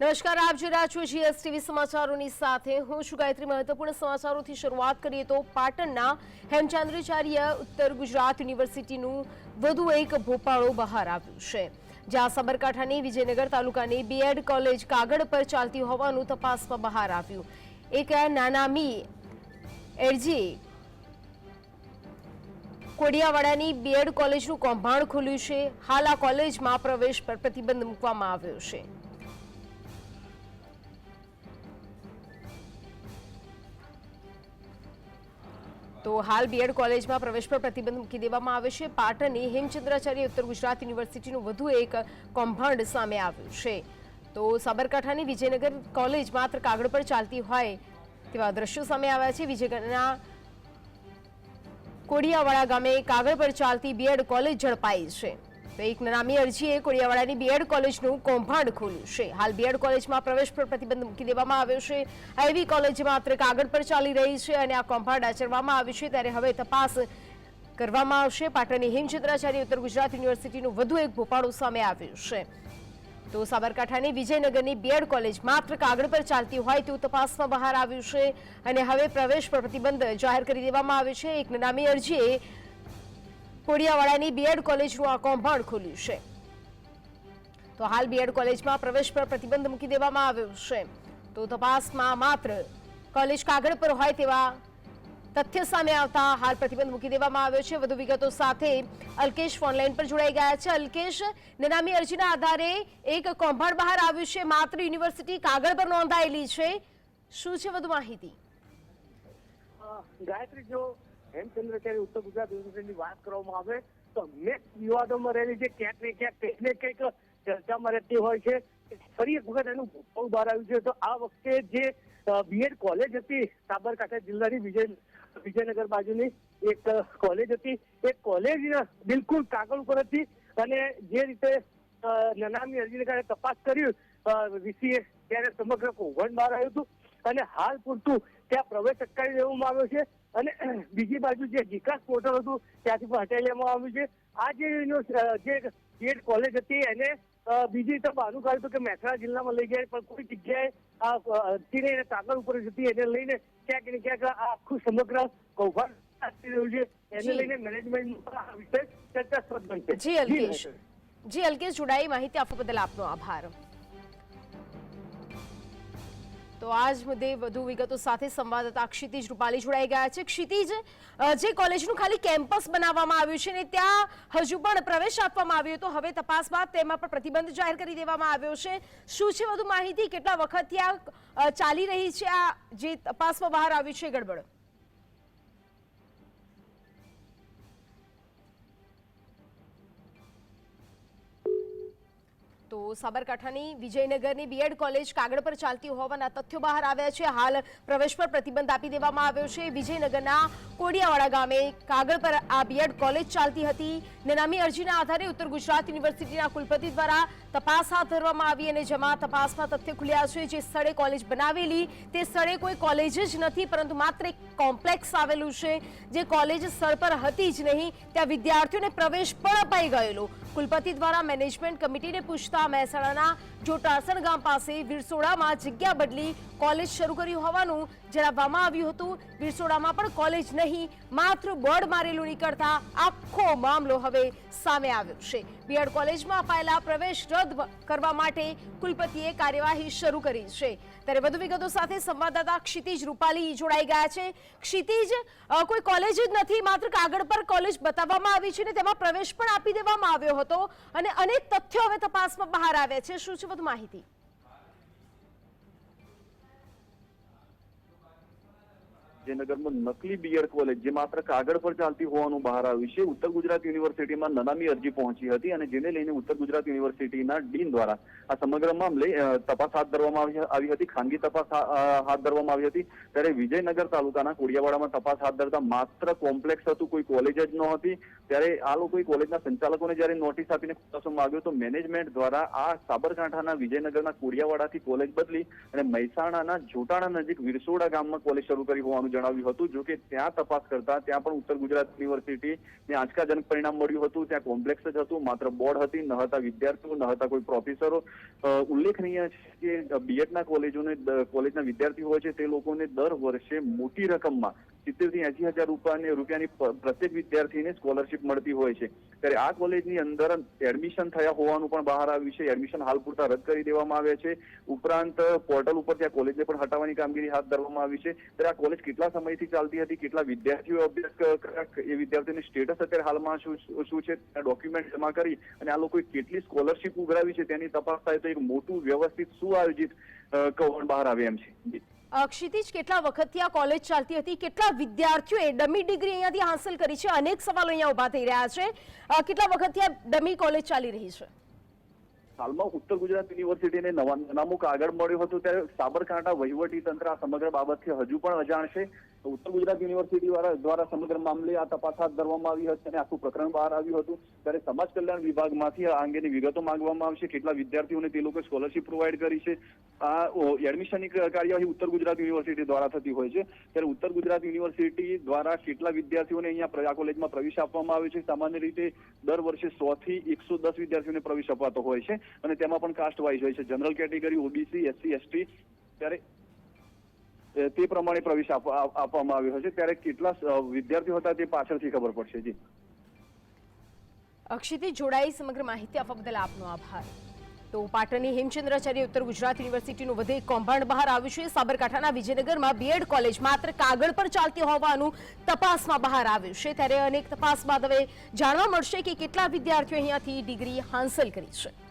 નમસ્કાર, આપ જોઈ રહ્યા છો જીએસટીવી સમાચારોની સાથે. હું છું ગાયત્રી. મહત્વપૂર્ણ સમાચારોથી શરૂઆત કરીએ તો પાટણના હેમચંદ્રાચાર્ય ઉત્તર ગુજરાત યુનિવર્સિટીનું વધુ એક ભોપાળો બહાર આવ્યું છે, જ્યાં સાબરકાંઠાની વિજયનગર તાલુકાની બીએડ કોલેજ કાગળ પર ચાલતી હોવાનું તપાસમાં બહાર આવ્યું. એક નાનામી એરજી કોડિયાવાડાની બીએડ કોલેજનું કૌભાંડ ખુલ્યું છે. હાલ આ કોલેજમાં પ્રવેશ પર પ્રતિબંધ મૂકવામાં આવ્યો છે. તો હાલ બીએડ કોલેજમાં પ્રવેશ પર પ્રતિબંધ મૂકી દેવામાં આવ્યો છે. પાટણની હેમચંદ્રાચાર્ય ઉત્તર ગુજરાત યુનિવર્સિટીનું વધુ એક કૌભાંડ સામે આવ્યું છે. તો સાબરકાંઠાની વિજયનગર કોલેજ માત્ર કાગળ પર ચાલતી હોય તેવા દ્રશ્યો સામે આવ્યા છે. વિજયનગરના કોડિયાવાડા ગામે કાગળ પર ચાલતી બીએડ કોલેજ ઝડપાઈ છે. એક નામી અરજીએ કોડિયાવાડાની બીએડ કોલેજનું કૌભાંડ ખોલ્યું છે. હાલ બીએડ કોલેજમાં પ્રવેશ પર પ્રતિબંધ મૂકી દેવામાં આવ્યો છે. એવી કોલેજ માત્ર કાગળ પર ચાલી રહી છે અને આ કૌભાંડ આચરવામાં આવ્યું છે. ત્યારે હવે તપાસ કરવામાં આવશે. પાટણની હેમચંદ્રાચાર્ય ઉત્તર ગુજરાત યુનિવર્સિટીનું વધુ એક ભોપાળું સામે આવ્યું છે. તો સાબરકાંઠાની વિજયનગરની બીએડ કોલેજ માત્ર કાગળ પર ચાલતી હોય તેવું તપાસમાં બહાર આવ્યું છે. અને હવે પ્રવેશ પર પ્રતિબંધ જાહેર કરી દેવામાં આવ્યો છે. એક નામી અરજીએ કોડિયાવાડાની બીએડ કોલેજનું આ કૌભાંડ ખોલ્યું છે. તો હાલ બીએડ કોલેજમાં પ્રવેશ પર પ્રતિબંધ મૂકી દેવામાં આવ્યો છે. તો તપાસમાં માત્ર કોલેજ કાગળ પર હોય તેવા તથ્ય સામે આવતા હાલ પ્રતિબંધ મૂકી દેવામાં આવ્યો છે. વધુ વિગતો સાથે અલ્કેશ ફોનલાઈન પર જોડાઈ ગયા છે. અલ્કેશ, નિનામી અરજીના આધારે એક કૌભાંડ બહાર આવ્યું છે. માત્ર યુનિવર્સિટી કાગળ પર નોંધાયેલી છે. શું છે વધુ માહિતી? ગાયત્રી, જો હેમચંદ્રાચાર્ય ઉત્તર ગુજરાત યુનિવર્સિટીની વાત કરવામાં આવે તો અનેક વિવાદોમાં રહેલી છે ક્યાંક ને ક્યાંક કંઈક ને કંઈક ચર્ચામાં રહેતી હોય છે, ફરી એક વખત એનું ભૂતકાળ બહાર આવ્યું છે. તો આ વખતે જે બીએડ કોલેજ હતી, સાબરકાંઠા જિલ્લાની વિજય, વિજયનગર બાજુની એક કોલેજ હતી. એ કોલેજ બિલકુલ કાગળ ઉપર હતી અને જે રીતે નનામી અરજીને કારણે તપાસ કર્યું વીસીએ ત્યારે સમગ્ર કૌભાંડ બહાર આવ્યું હતું. અને હાલ પૂરતું ત્યાં પ્રવેશ અટકાવી દેવામાં આવ્યો છે અને બીજી બાજુ જે વિકાસ પોર્ટલ હતું ત્યાંથી પણ હટાવી લેવામાં આવ્યું છે. આ જે જે કોલેજ હતી એને બીજી રીતે આનું કાઢ્યું હતું કે મહેસાણા જિલ્લામાં લઈ જાય પણ કોઈ જગ્યાએ આ અ, એને કાગળ ઉપર જતી એને લઈને ક્યાંક ને ક્યાંક આ આખું સમગ્ર કૌભાંડ ચાલી રહ્યું છે. એને લઈને મેનેજમેન્ટ વિશે ચર્ચાસ્પદ બનશે. જી અલ્કેશ. જી અલ્કેશ જોડાઈ માહિતી આપવા બદલ આપનો આભાર. તો આજ મુદ્દે વધુ વિગતો સાથે સંવાદદાતા ક્ષિતિજ રૂપાલી જોડાઈ ગયા છે. ક્ષિતિજ જે કોલેજનું ખાલી કેમ્પસ બનાવવામાં આવ્યું છે ને ત્યાં હજુ પણ પ્રવેશ આપવામાં આવ્યો તો હવે તપાસ બાદ તેમાં પણ પ્રતિબંધ જાહેર કરી દેવામાં આવ્યો છે. શું છે વધુ માહિતી? કેટલા વખતથી આ ચાલી રહી છે આ જે તપાસમાં બહાર આવ્યું છે ગડબડ? તો સાબરકાંઠાની વિજયનગરની બીએડ કોલેજ કાગળ પર ચાલતી હોવાના તથ્યો બહાર આવ્યા છે. હાલ પ્રવેશ પર પ્રતિબંધ આપી દેવામાં આવ્યો છે. વિજયનગરના કોડિયાવાડા ગામે કાગળ પર આ બીએડ કોલેજ ચાલતી હતી. નિનામી અરજીના આધારે ઉત્તર ગુજરાત યુનિવર્સિટીના કુલપતિ દ્વારા તપાસ હાથ ધરવામાં આવી અને જેમાં તપાસમાં તથ્ય ખુલ્યા છે જે સ્થળે કોલેજ બનાવેલી. તે સ્થળે કોઈ કોલેજ જ નથી, પરંતુ માત્ર એક કોમ્પ્લેક્સ આવેલું છે. જે કોલેજ સ્થળ પર હતી જ નહીં, ત્યાં વિદ્યાર્થીઓને પ્રવેશ પણ અપાઈ ગયેલો. કુલપતિ દ્વારા મેનેજમેન્ટ કમિટીને પૂછતા મહેસાણાના જોટાસણ ગામ પાસે વિરસોડામાં જગ્યા બદલી કોલેજ શરૂ કર્યું હોવાનું જણાવવામાં આવ્યું હતું. વિરસોડામાં પણ કોલેજ નહીં. માત્ર બળ મારેલું નીકળતા આખો મામલો હવે સામે આવ્યો છે. બીએડ કોલેજમાં અપાયેલા પ્રવેશ રદ કરવા માટે કુલપતિએ કાર્યવાહી શરૂ કરી છે. ત્યારે વધુ વિગતો સાથે સંવાદદાતા ક્ષિતિજ રૂપાલી જોડાઈ ગયા છે. ક્ષિતિજ કોઈ કોલેજ જ નથી, માત્ર કાગળ પર કોલેજ બતાવવામાં આવી છે ને તેમાં પ્રવેશ પણ આપી દેવામાં આવ્યો હતો અને અનેક તથ્યો હવે તપાસમાં બહાર આવ્યા છે. શું છે વધુ માહિતી? વિજયનગરમાં નકલી બીએડ કોલેજ જે માત્ર કાગળ પર ચાલતી હોવાનું બહાર આવ્યું છે, ઉત્તર ગુજરાત યુનિવર્સિટીમાં નનામી અરજી પહોંચી હતી અને જેને લઈને ઉત્તર ગુજરાત યુનિવર્સિટીના ડીન દ્વારા આ સમગ્ર મામલે તપાસ હાથ ધરવામાં આવી હતી, ખાનગી તપાસ હાથ ધરવામાં આવી હતી. ત્યારે વિજયનગર તાલુકાના કોડિયાવાડામાં તપાસ હાથ ધરતા માત્ર કોમ્પ્લેક્સ હતું, કોઈ કોલેજ જ નહોતી. ત્યારે આ લોકોએ કોલેજના સંચાલકોને જ્યારે નોટિસ આપીને ખુલાસો માંગ્યો તો મેનેજમેન્ટ દ્વારા આ સાબરકાંઠાના વિજયનગરના કોડિયાવાડાથી કોલેજ બદલી અને મહેસાણાના જોટાણા નજીક વિરસોડા ગામમાં કોલેજ શરૂ કરી હોવાનું જણાવ્યું હતું. જો ત્યાં તપાસ કરતા ત્યાં પણ ઉત્તર ગુજરાત યુનિવર્સિટી ને આંચકાજનક પરિણામ મળ્યું હતું. ત્યાં કોમ્પ્લેક્સ જ હતું. માત્ર બોર્ડ હતી, ન હતા વિદ્યાર્થીઓ, ન હતા કોઈ પ્રોફેસરો. ઉલ્લેખનીય છે કે બીએડના કોલેજોને કોલેજના વિદ્યાર્થીઓ હોય છે, તે લોકોને દર વર્ષે મોટી રકમમાં સિત્તેરથી એસી હજાર રૂપિયાની રૂપિયાની પ્રત્યેક વિદ્યાર્થીને સ્કોલરશીપ મળતી હોય છે. ત્યારે આ કોલેજની અંદર એડમિશન થયા હોવાનું પણ બહાર આવ્યું છે. એડમિશન હાલ પૂરતા રદ કરી દેવામાં આવ્યા છે. ઉપરાંત પોર્ટલ ઉપર ત્યાં કોલેજને પણ હટાવવાની કામગીરી હાથ ધરવામાં આવી છે. ત્યારે આ કોલેજ કેટલા સમયથી ચાલતી હતી, કેટલા વિદ્યાર્થીઓ અભ્યાસ કર્યા એ વિદ્યાર્થીઓની સ્ટેટસ અત્યારે હાલમાં શું શું છે ડોક્યુમેન્ટ જમા કરી અને આ લોકોએ કેટલી સ્કોલરશીપ ઉઘરાવી છે, તેની તપાસ થાય તો એક મોટું વ્યવસ્થિત સુઆયોજિત કૌભાંડ બહાર આવે એમ છે. ક્ષિતિજ, કેટલા વખતથી આ કોલેજ ચાલતી હતી? કેટલા વિદ્યાર્થીઓએ ડમી ડિગ્રી અહીંયાથી હાંસલ કરી છે? અનેક સવાલો અહીંયા ઊભા થઈ રહ્યા છે. કેટલા વખતથી આ ડમી કોલેજ ચાલી રહી છે? હાલમાં ઉત્તર ગુજરાત યુનિવર્સિટીને નવા નામું કાગળ મળ્યું હતું ત્યારે સાબરકાંઠા વહીવટી તંત્ર આ સમગ્ર બાબતથી હજુ પણ અજાણ છે. ઉત્તર ગુજરાત યુનિવર્સિટી દ્વારા સમગ્ર મામલે આ તપાસ હાથ ધરવામાં આવી હતી અને આખું પ્રકરણ બહાર આવ્યું હતું. ત્યારે સમાજ કલ્યાણ વિભાગમાંથી આ અંગેની વિગતો માંગવામાં આવશે. કેટલા વિદ્યાર્થીઓને તે લોકો સ્કોલરશિપ પ્રોવાઈડ કરી છે? આ એડમિશનની કાર્યવાહી ઉત્તર ગુજરાત યુનિવર્સિટી દ્વારા થતી હોય છે. ત્યારે ઉત્તર ગુજરાત યુનિવર્સિટી દ્વારા કેટલા વિદ્યાર્થીઓને અહીંયા આ કોલેજમાં પ્રવેશ આપવામાં આવે છે? સામાન્ય રીતે દર વર્ષે સો થી એકસો દસ વિદ્યાર્થીઓને પ્રવેશ અપાતો હોય છે. અને તેમાં પણ કાસ્ટ વાઇઝ હોય છે. General category OBC SC ST ત્યારે તે પ્રમાણે પ્રવેશ આપ- આપ- આપવામાં આવ્યો છે ત્યારે કેટલા વિદ્યાર્થીઓ હતા તે પાછળથી ખબર પડશે. જી. અક્ષિતી જોડાઈ સમગ્ર માહિતી આપવા બદલ આપનો આભાર. તો પાટણની હેમચંદ્રાચાર્ય ઉત્તર ગુજરાત યુનિવર્સિટીનું વધુ એક કૌભાંડ બહાર આવ્યું છે. સાબરકાંઠાના વિજયનગરમાં બીએડ કોલેજ માત્ર કાગળ પર ચાલતી હોવાનું તપાસમાં બહાર આવ્યું છે. ત્યારે અનેક તપાસ બાદ હવે જાણવા મળશે કે કેટલા વિદ્યાર્થીઓ અહીંયાથી ડિગ્રી હાંસલ કરી છે.